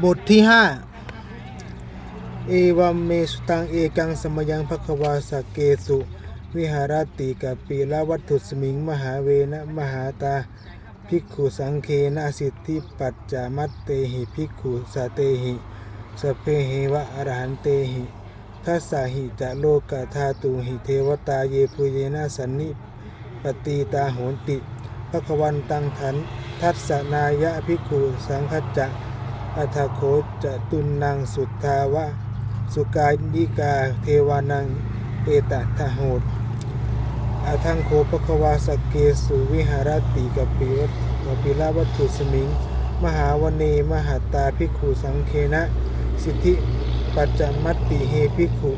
บทที่ห้าเอวัมเมสุตังเอกังสมยังภควาสเกสุ วิหารติกับปีละวัตถุสมิง มหาเวนะมหาตาภิกขุสังเคนะสิทธิปัจจามัตเตหิภิกขุสเตหิสพเหิวะอรหันเตหิทัสสาหิจะโลกธาตุหิเทวตาเยปุเยนะสันนิปตีตาโหนติภควันตังทันทัสสนายะภิกขุสังคจจะ อัทโคจะตุนนางสุทธาวะ สุกายิกาเทวานังเอตทะโหดอาทังโคปะควาสเกสุวิหารติกับปิวัตกปิลาวัตถุสมิง มหาวเนมหาตาภิกขุสังเคนะ สิทธิปัจจมัตติเฮภิกขุ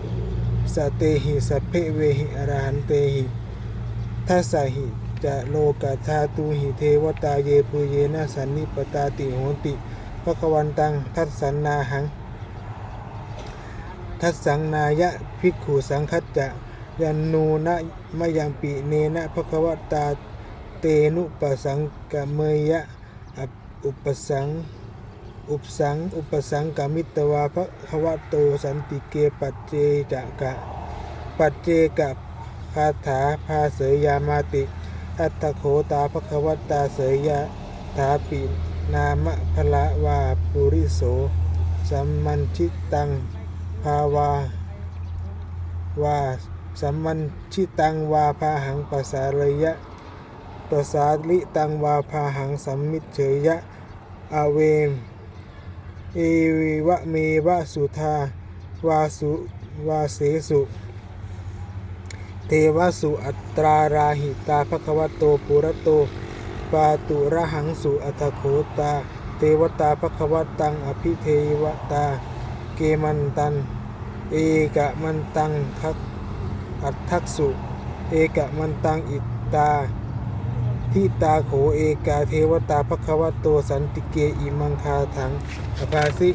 สเตหิสัเพเวหิอรหันเตหิทัสหิจะโลกธาตุหิเทวตาเยปุเยนะสันนิปตาติโหติ ภควันตัง ทัสันนาหัง ทัสังนายะภิกขุสังคัจจะยันนูนะมะยังปิเนนะภควตาเตนุปสังกเมยะอุปสังอุปสัง อุปสังกามิตวาภควโตสันติเกปัจเจจกะ ปัจเจกับคาถาภาเสยยามาติ อัตโขตาภควตาเสยยะถาปิ นามะพละวาปุริโสสัมมันชิตังภาวาวาสัมมันชิตังวาพาหังปัสสาระยะปสาลิตังวาพาหังสัมมิเฉยะอาเวมเอวิวะเมวะสุธาวาสุวาเสสุเทวสุอัตราราหิตาภควโตปุระโต ปาตุระหังสุอัตโขตา เทวตาภควตังอภิเทวตา เกมันตัน เอกมันตังทักอัตทักสุ เอกมันตังอิตตาทิตาโขเอกาเทวตาภควโตสันติเกอิมังคาถังอภาสิ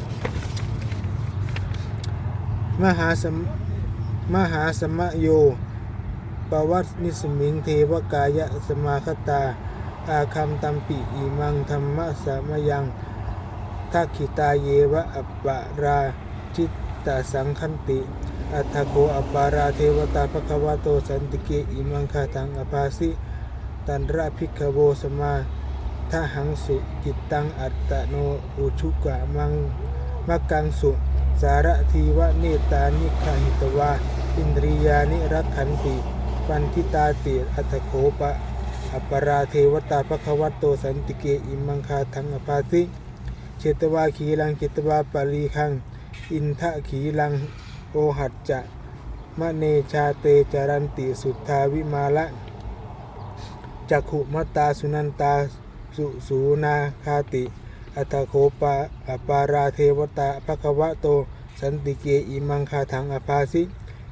มหาสมมหาสมโยปวัตนิสมิงเทวกายะสมาคตา อาคัมตัมปิอิมังธรรมะสมยังทักขิตาเยวะอัปปาราจิตตสังคันติ อัตถโคอัปปาราเทวตาภควโตสันติเกอิมังคาทังอภาสิตันระพิกโวสมาทหังสุจิตตังอัตตโนอุชุกะมังมักังสุสารทีวะเนตานิขหิตวาอินทรียานิรักขันติ ปันทิตาติอัตถโคปะ อัปราเทวตาภควัตโตสันติเกอิมังคาทังอภาสิเชตวาขีลังเจตวาปารีคัง อินทะขีลังโอหัจจะมะเนชาเตจารันติสุทธาวิมาละจักขุมตตาสุนันตาสุสูนาคาติ อัตโคปะอปาราเทวตาภควะโต สันติเกอิมังคาถังอภาสิ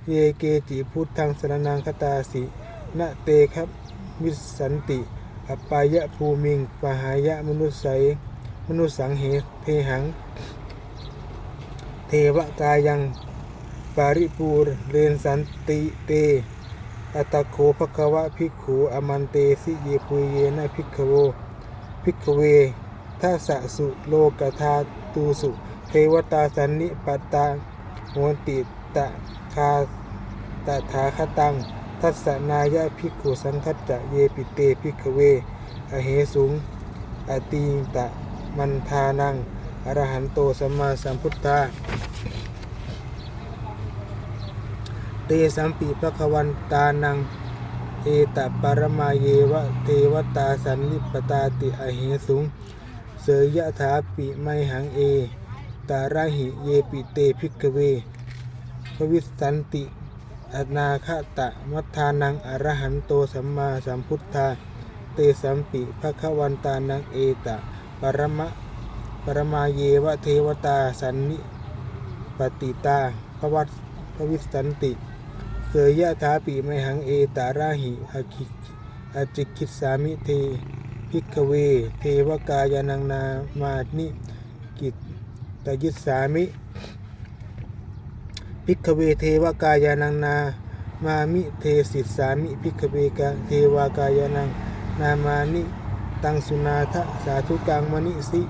เยเกจิพุทธังสรนังคตาสินะเตครับ มิสันติอปายะภูมิงปหายะมนุสัยมนุสังเหเทหัง เทวกายังปาริปูรเรนสันติเตอัตโคภควะภิกขุอมันเตสิเยปุเยนะภิกขโวภิกขเวทัสสุโลกธาตูสุเทวตาสันนิปตตาโหติตะคาตถาคตัง ทัสนายะภิกขุสังคัจจะเยปิเตภิกเว อเหสุงอตีตะมันทานังอรหันโตสัมมาสัมพุทธาเตสัมปีปะควันตานัง เอตปารมาเยวะเทวตาสันนิปตาติอเหสุง เสยยะถาปิไมหังเอ ตาราหิเยปิเตภิกเวภวิสันติ อนาคตะมัทธานังอรหันโตสัมมาสัมพุทธาเตสัมปิภคะวันตานังเอตะ ปรมะปรมาเยวะเทวตาสันนิปติตาภวัตภวิสันติ เสยยะถาปิไมหังเอตาราหิอาคิอาจิคิสามิเทพิกเว เทวกายานังนามานิกิตตยิสามิ พิกเวเทวกายานังนา มามิเทสิสามิพิกเวกาเทวากายานัง นามานิตังสุนาทะสาธุกังมณิสิ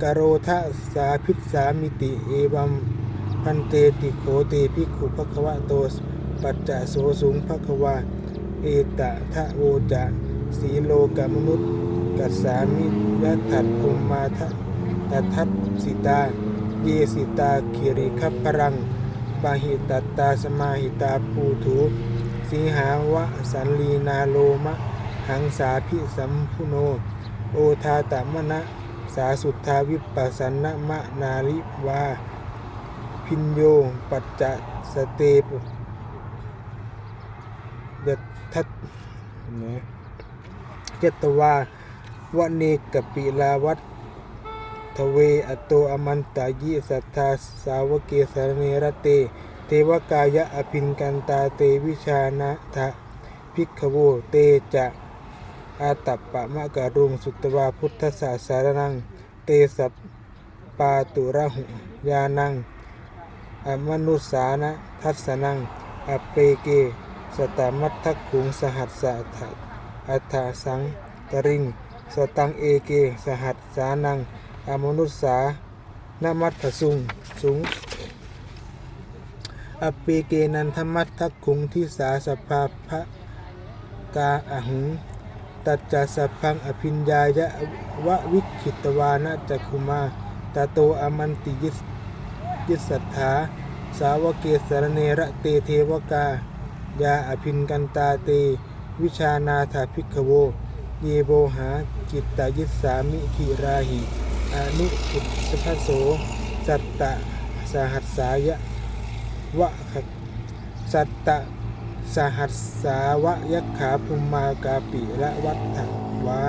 กโรทะสาพิสามิติเอวัมพันเตติโขเตภิกขุภควะโตสปัจจะโสสุงภควาเอตะทะโวจะสีโลกมนุษย์กัสสามิยะถัดภูมมาทะตทัตสิตา เยสิตาคิริคัพรัง ปาหิตัตตาสมาหิตาปูถูสีหาวะสันลีนาโลมะ หังสาพิสัมพุโน โอทาตมณะสาสุทธาวิปัสสนมะนาลิวา พินโย ปัจจะสเตปยทัตนะเจตวาวเนกปิลาวัต ทเวอโตอมันตายิสัทธาสาวเกสรเนรเต เทวกายะอภินกันตาเตวิชานะทะพิกขโวเตจะอาตัปปะมะกะรุงสุตวาพุทธศาสารนัง เตสัปปาตุระหุยานังอมนุสานะทัสสนังอเปเก สตามัตทักขุงสหัสสะทะอัฏฐสังตริง สตังเอเก สหัสสานัง อมนุษสานามัตถสุงสุงอเปเกนันทมัตทักขุงที่สาสภาพะกาอหุงตัจจสัพพังอภิญญายะวะวิคิตวานะจักขุมาตาโตอมันติยิสยิสัทธาสาวเกสรเนระเตเทวกายาอภินกันตาเต วิชานาถาภิกโว เยโบหาจิตตยิสสามิขิราหิ อนุปุสพโสสัตตะสหัสสายะวะขสัตตะสหัสสาวะยักขาภูมากาปิละวัฏฐวา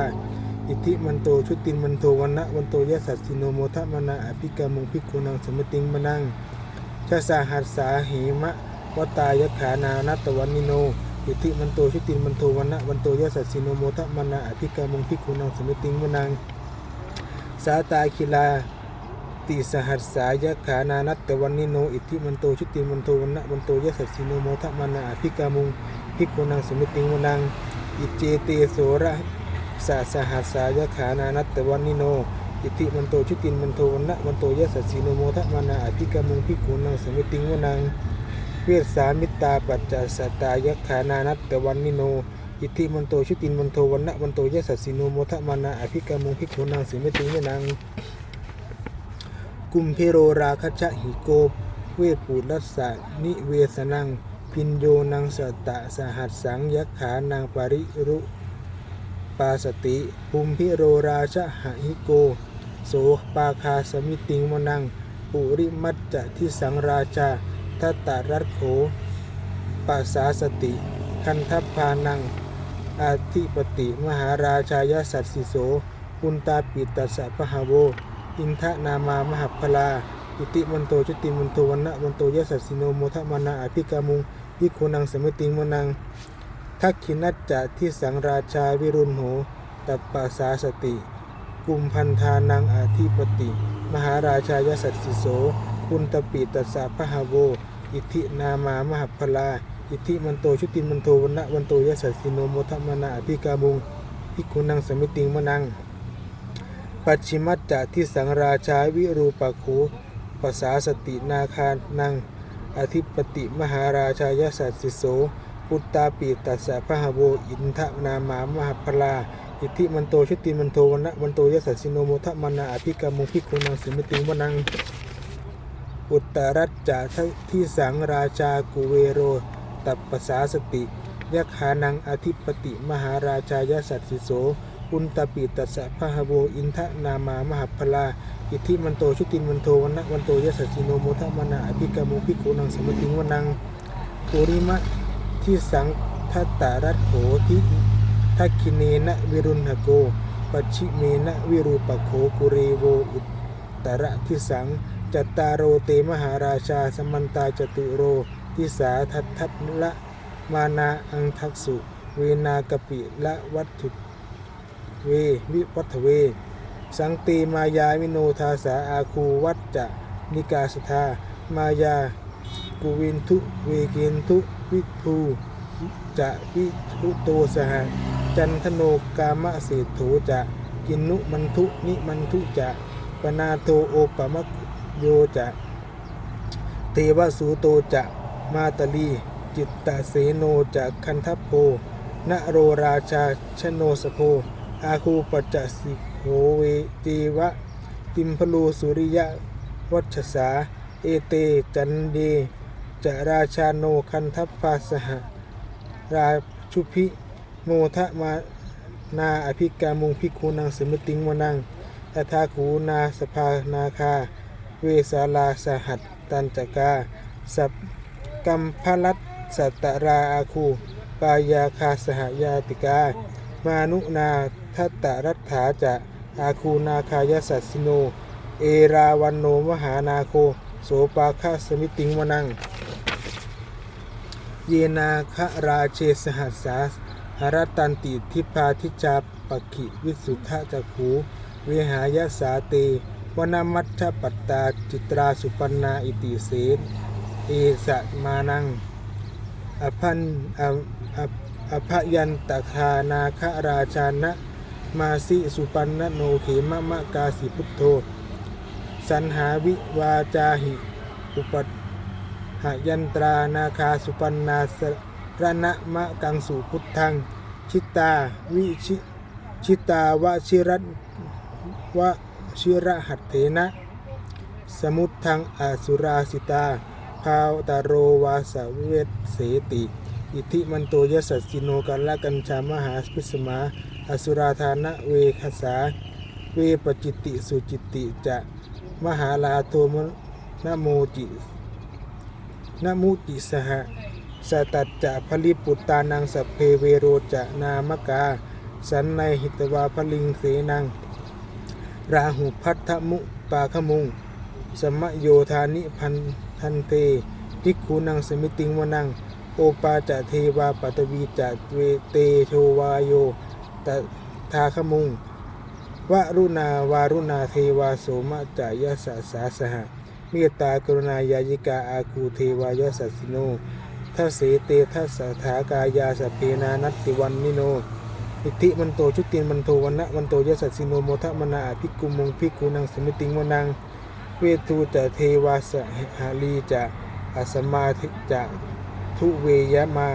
อิทิมันโตชุตินมันโทวันนะวันโตยะสัสสิโนโมทะมนาอภิกามุงพิกุนังสมติงมนังชาสาหัสสาเหมะวตายขานานัตวันนิโนอิทิมันโตชุตินมันโทวันนะวันโตยะสัสสิโนโมทะมนาอภิกามุงพิกุนังสมติงมนัง สาตาคิลาติสหัสสายะขานานัตตวันนิโน อิทธิมันโตชุติมันโทวันนะวันโตยะสัสสิโนโมทะมานาอภิกามุงพิกขุนังสมิติงวนังอิเจเตโสระสะสหัสสายะขานานัตตวันนิโน อิทธิมันโตชุติมันโทวันนะวันโตยะสัสสิโนโมทะมานาอภิกามุงพิกขุนังสมิติงวนังเวสสามิตาปัจจสตายะขานานัตตวันนิโน อิทธิมันโตชุตินมันโทวันนะวันโตยะสัสสิโนโมทะมานาอภิกามุงพิกขุนังสมิติงวนังกุมเพโรราคชะหิโกเวปูรัสสะนิเวสนัง พินโยนังสตะสหัสสังยักขานางปาริรุปาสติภูมิพิโรราชหะหิโก โสปาคาสมิติงมนัง ปุริมัจจะทิสังราชาทัตตารัตโขปัสสาสติ คันทัพพานัง อาธิปติมหาราชายสัตสิโสปุนตาปิตัสสะพหาโว อินทะนามามหพลา อิติมันโตชุติมันโตวันนะวันโตยสัสสิโนโมทมานาอภิกามุงวิโคนังสมติงมนังทักขินัจจะที่สังราชาวิรุณโหตัปปาสาสติ กุมพันธานังอาธิปติ มหาราชายสัสสิโสปุนตปิตัสสะพหาโว อิทินามามหพลา อิทิมันโตชุติมันโตวันนะวันโตยะสัสสิโนโมทมนาอภิกามุงวิโคนังสมิติงมนัง ปัจฉิมัจจะที่สังราชาวิรูปโขภาษาสตินาคานัง อธิปติมหาราชายสัสสิโสปุตตาปีตัสสะพหโวอินทนามามหพลาอิทธิมันโตชุติมันโทวันนะวันโตยสัสสิโนโมทะมนาอภิกามุพิคุนังสมิติงวนัง อุตตรัจจะที่สังราชากุเวโร ตัปปสาสติยักขานังอธิปติมหาราชายสัสสิโสอุนตปิตัสสะพหโวอินทนามามหพลา อิทธิมันโตชุตินมันโทวันนะวันโตยสัสสิโนโมทมนาอภิกามุพิคุนังสมติงวนังปุริมะที่สังทัตตารัตโขทิทักขิเนนะวิรุณหโกปัจฉิเมนะวิรูปโขกุเรโวอุตตระทิสังจัตตารโรเตมหาราชาสมันตาจตุโร ทิสาทัตทัตละมานาอังทักสุเวนากปิละวัตถุเววิวัตเว สังตีมายาวิโนทาสาอาคูวัจจะนิกาสธามายากุวินทุเวเกนทุวิทูจะวิทุโตสหจันทโนกามะเศรษโถจะกินนุมันทุนิมันทุจะปนาโทโอปมะโยจะเทวสูโตจะ มาตลี จิตตเสโนจะคันทัพโพนโรราชาชโนสโพอาคูปจจสิโหเวจีวะ ติมพลูสุริยะ วัชสา เอเต จันเดจะราชาโนคันทัพพาสหราชุพิ โมทะมานาอภิกามุงพิคูนังสมติงวนังอัทาคูนาสภานาคา เวสาลาสหัตตันจกา สั กัมพลัตสัตตราอาคู ปายาคาสหยาติกา มานุนาทัตตรัฐาจะอาคูนาคายสัสโน เอราวันโนมหานาโค โสปาคาสมิติงวนัง เยนาคะราเชสหัสสาหรตันติทิพาทิจาปกิวิสุทธะจักขูเวหายสาเตวนามัชปัตตาจิตราสุปันนาอิติเสน เอสะมานังอภันอภยันตคานาคราชานะมาสิสุปันนโนเขมะมะกาสิพุทโธ สันหาวิวาจาหิอุปัฏหยันตรานาคาสุปันนาสรณะมะกังสุพุทธัง ชิตาวิชิชิตาวชิรัตวชิระหัตเถนะ สมุทังอสุราสิตา ภาวตารโรวาสเวทเสติ อิทิมันโตยสัสสิโนกัลละกัญชามหาพิสมา อสุราธานะเวคสา เวปจิติสุจิติจะมหาลาโทมนโมจินะมุติสหสตัจจะผลิปุตตานังสัพเพเวโรจะนามกา สันในหิตวาพลิงเสนัง ราหุพัทธมุปาขมุง สมโยธานิพัน ทันเตภิกขุนังสมิติงวนัง โอปาจะเทวาปัตวีจะเวเตโทวาโยตทาขมุงวรุณาวารุณาเทวาโสมะจายสสสาสหะเมตตากรุณายายิกาอาคูเทวายสัสสิโนทัสเสเตทัสถากายาสเพนานัตติวันนิโนอิทธิมันโตชุตินมันโทวันนะวันโตยสัสสิโนโมทะมนาอภิกุมงภิกุนังสมิติงวนัง เวทูจะเทวาสหาลีจะอสมาธิจะทุเวยมา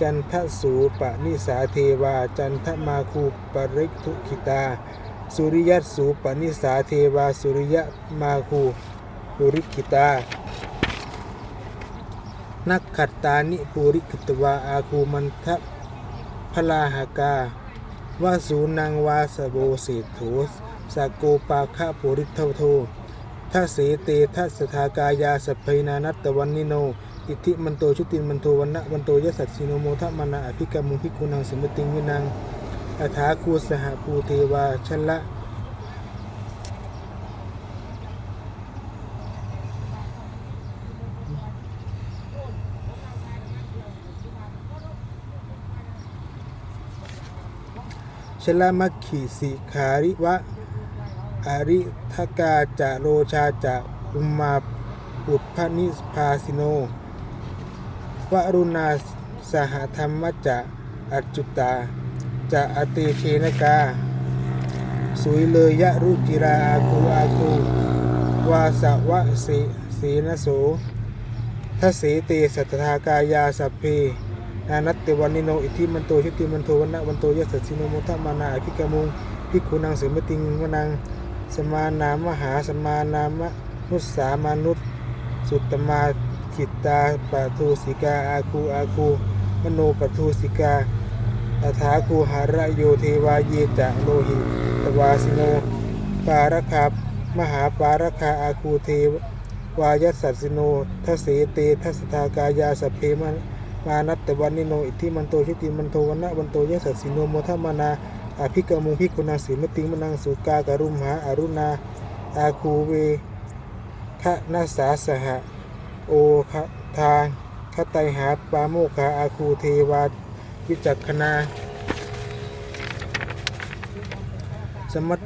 จันทสูปนิสาเทวา จันทมาคูปริกทุขิตา สุริยัตสูปนิสาเทวา สุริยมาคูปุริกิตา นักขัตตานิปุริกิตวาอาคูมันทะพลาหากาวาสูนังวาสโบเศรษโถสกโกปาคะปุริเทวโท ทัสเสเตทัสสทากายาสพเพนานัตตวันนิโน อิทิมันโตชุตินมันโทวันนะวันโตยสัสสิโนโมทะมานาอภิกรรมุพิกุนังสมติงวินังอัฐาคูสหภูเทวาชละชลมัคขีสิขาริวะ อริทกาจะโรชาจะอุมาปุพนิพาสิโนวรุณาสหธรรมจะอจจุตาจะอติเชนกา สุยเลยะรุจิราอาคูอาคูวาสวะสเสนโสทัสเสเตสัทธากายาสัพเพนานัตเตวันนิโนอิทิมันโตชิติมันโทวันนะวันโตยัสสสิโนโมทะมานาอภิกามุงพิกขุนังเสมติงวนัง สมานามหาสมานามนุสสามานุษสุตมาขิตตาปทูสิกาอาคูอาคูมโนปทูสิกาอัฐาคูหาระโยเทวาเยจะโลหิตวาสิโน ปารคามหาปารคาอาคูเทวายัสสัสิโนทสเสเตทัสทากายาสเพมมานัตตวันนิโน อิทิมันโตชิติมันโทวันนะวันโตยสัสสิโนโมทมานา อภิกมุภิกขุนาสีมติงมนังสุกากรุมหาอารุณาอาคูเวคะนาสาสหะโอคะทานคไตหาปาโมคาอาคูเทวาวิจักขณาสมัต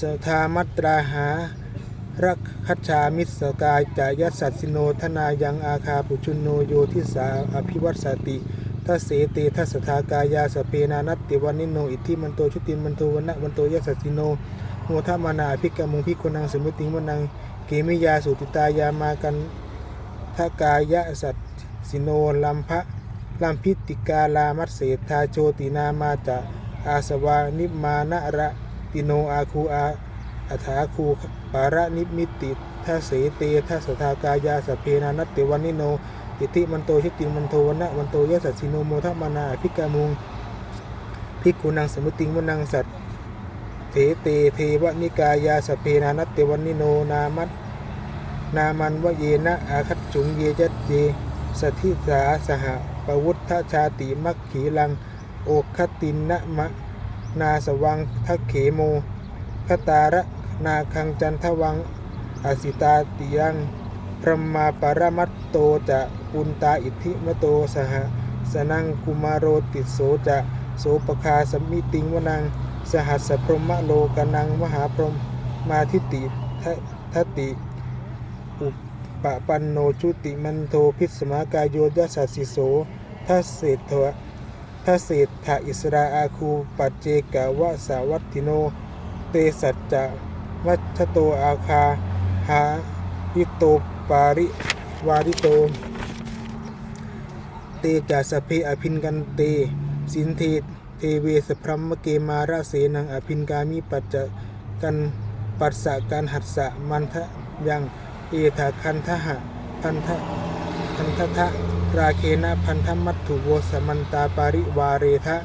สทามัตราหารักคัจฉามิสกายจายัสสัสสิโนธนายังอาคาปุชุนโนโยทิสาอภิวัตสติ ทัสเสเตทัสสทากายาสเพนานัตติวันนิโนอิทธิมันโตชุติมันโทวันนะวันโตยัสสัสสิโนโมทมานาภิกกมุงภิกขุนังสมุติงวนังเกมิยาสุติตายามากันทกายะสัตสิโนลัมภะลัมพิติกาลามัตเสธาโชตินามาจะอาสวานิมมานะระติโนอาคูอาอัฐาคูปาระนิมิติทัสเสเตทัสสทากายาสเพนานัตเตวันนิโน อิติมันโตชิติมันโทวันะวันโตยะสัตสิโนโมทมานาภิกกมุงภิกขุนังสมุติงวนังสัตเถเตเทวนิกายาสพเพนานัตเตวันนิโนนามัตนามันวเยนะอาคัตจุงเยจัตเยสถิสาสหปวุฒชาติมัคขีลัง โอคตินนะมะ นาสวังทักเขโมคตาระนาคังจันทวังอสิตาติยัง พรหมาปรมัตโตจะปุนตาอิทธิมโตสหสนังกุมารโรติโสจะโสปคาสมิติงวนัง สหัสสะพรหมโลกนังมหาพรหมมาทิติทะทติอุปปะปันโนชุติมันโทพิสมากายโยยสัสสิโสทัสเศธวะทัสเศธะอิสราอาคูปัจเจกวะสาวัตติโน เตสัจจะวัชโตอาคาหาวิโต ปาริวาริโต เตจาสเพอภินกันเต สินเทเทเวสพรัมเกมาราเสนังอภินกามิปัจจกันปัสสะการหัสสะมันทะยังเอถาคันทหะพันทะพันทะทะราเคนะพันธมัตถุโวสมันตาปาริวาเรทะ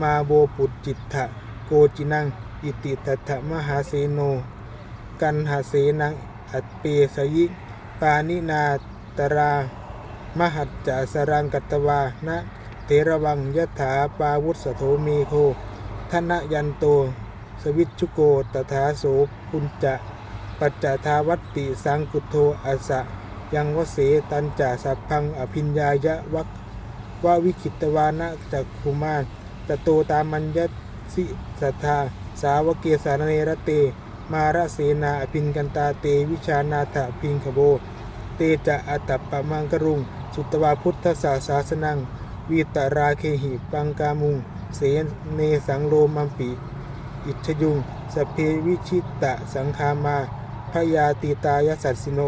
มาโบปุจจิตถะโกจินังอิติตัตถะมหาเสโน กันหาเสนังอัตเปสยิ ปานินาตรามหัจจสรังกัตวานะเทระวังยถาปาวุสโธเมโคทนะยันโต สวิชุโกตถาโสปุญจะ ปัจจทาวัตติสังกุโทอาสะ ยังวเสตันจาสัพพังอภิญญายะวักวาวิคิตวานะจักคุมานตโตตามัญญสิสัทธา สาวกเกสารเนรเต มาระเสนาอภินกันตาเตวิชานาถพิงขโบ เตจะอัตตปะมังกรุง สุตวาพุทธศาสาสนัง วีตราเคหิปังกามุง เสเนสังโลมัมปี อิชยุง สเพวิชิตะสังคามาพยาติตายสัสสิโน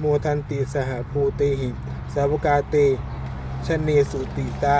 โมทันติสหภูเตหิ สาวกาเตชเนสุติตา